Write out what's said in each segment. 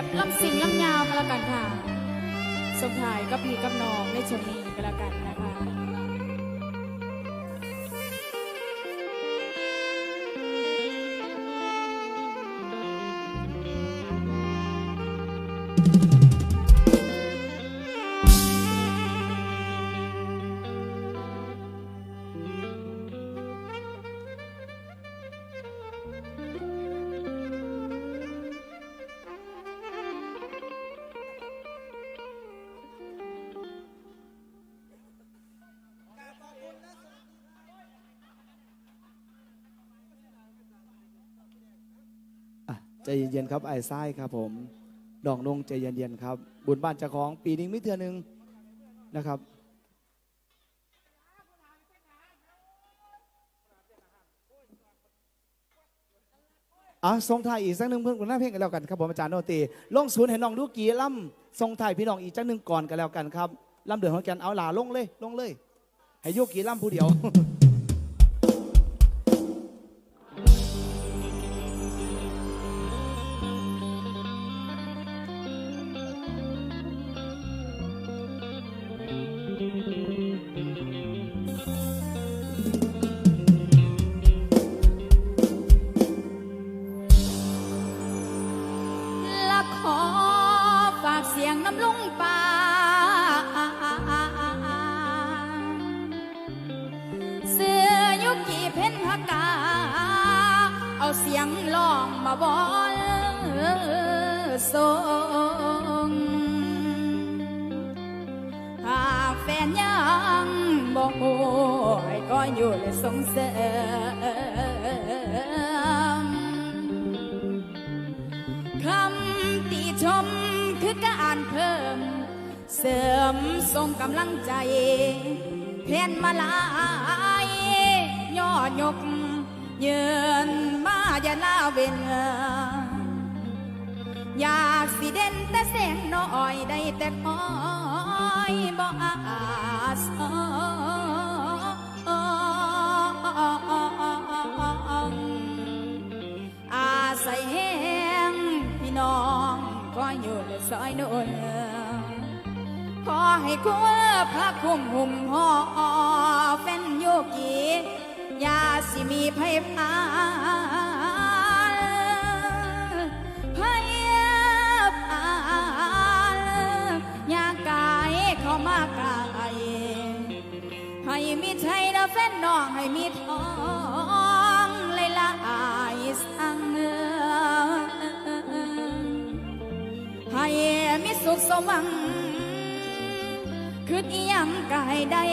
แบบลำสิงลำยาวก็แล้วกันค่ะสมถ่ายกับพี่กับน้องในช่วงนี้ก็แล้วกันนะคะ เย็นๆครับไอ้ไส้ครับผมดองนงใจเย็นๆครับ บุญบ้านเจ้าของปีนี้ไม่เทือนึงนะครับอะส่งไทยอีกสักหนึ่งเพื่อนคุณหน้าเพลงกันแล้วกันครับผมอาจารย์โนตีลงศูนย์ให้น้องดูกีล่ำส่งไทยพี่น้องอีกจักหนึ่งก่อนกันแล้วกันครับล่ำเดือดของกันเอาหลาลงเลยลงเลย ให้โยกกีล่ำผู้เดียว สียงน้ำลุงป่าเสื้อยุกีเพ่นฮักกา เอาเสียงลองมาบอนส่งหากแฟนยังบอกโอยก็อยู่และสงเสริ เสริมส่งกำลังใจเพียนมาลายย่อยกยืนมาอย่าลาเวนอยากสิเด่นแต่เสียงน้อยได้แต่คอยบ่อาสอาศัยแห้งพี่น้องก็อยู่ในซอยโนนขอ ให้คุณพระคุ้มหุ่มห่อแฟนโยกีอย่าสิมีภัยพานภัยพานยากกายเขามากายให้มีใจนะแฟนน้องให้มีทองเลยละอายสั่งเงให้มีสุขสมหวัง คืออีหยังกายได้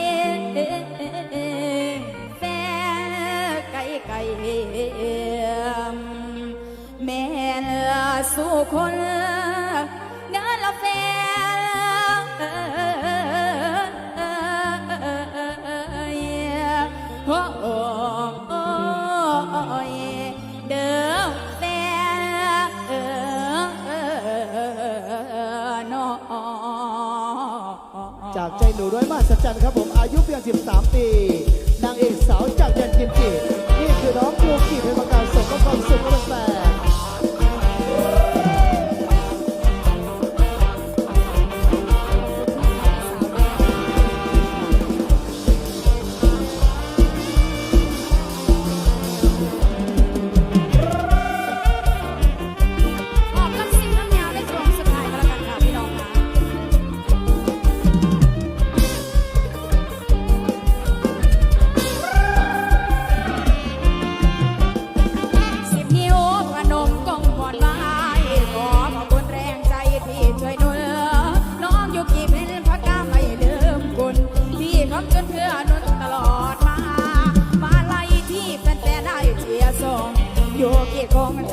แฟไก่ไก่แม่นสู่คนงานละแฟโอ้ยเด้อ ร้อยมาสัจจันครับผมอายุเพียง 13 ปี นางเอกสาวจากแดนกิมจิ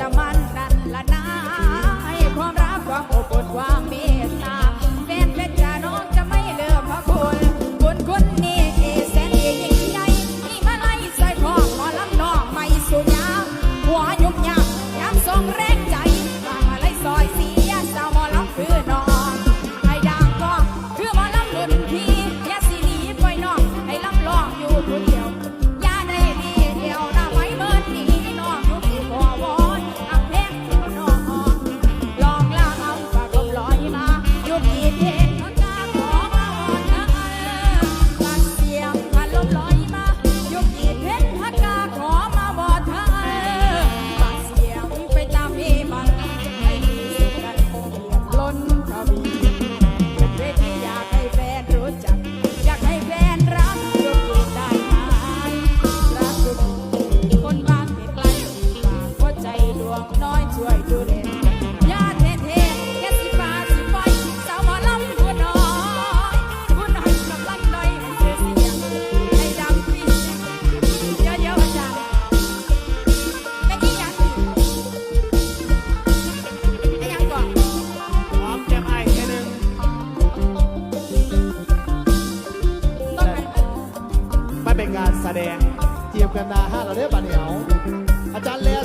a แดง เจียบกันนาห้าเราเรียกบาเหนียวอาจารย์แลสามชาแล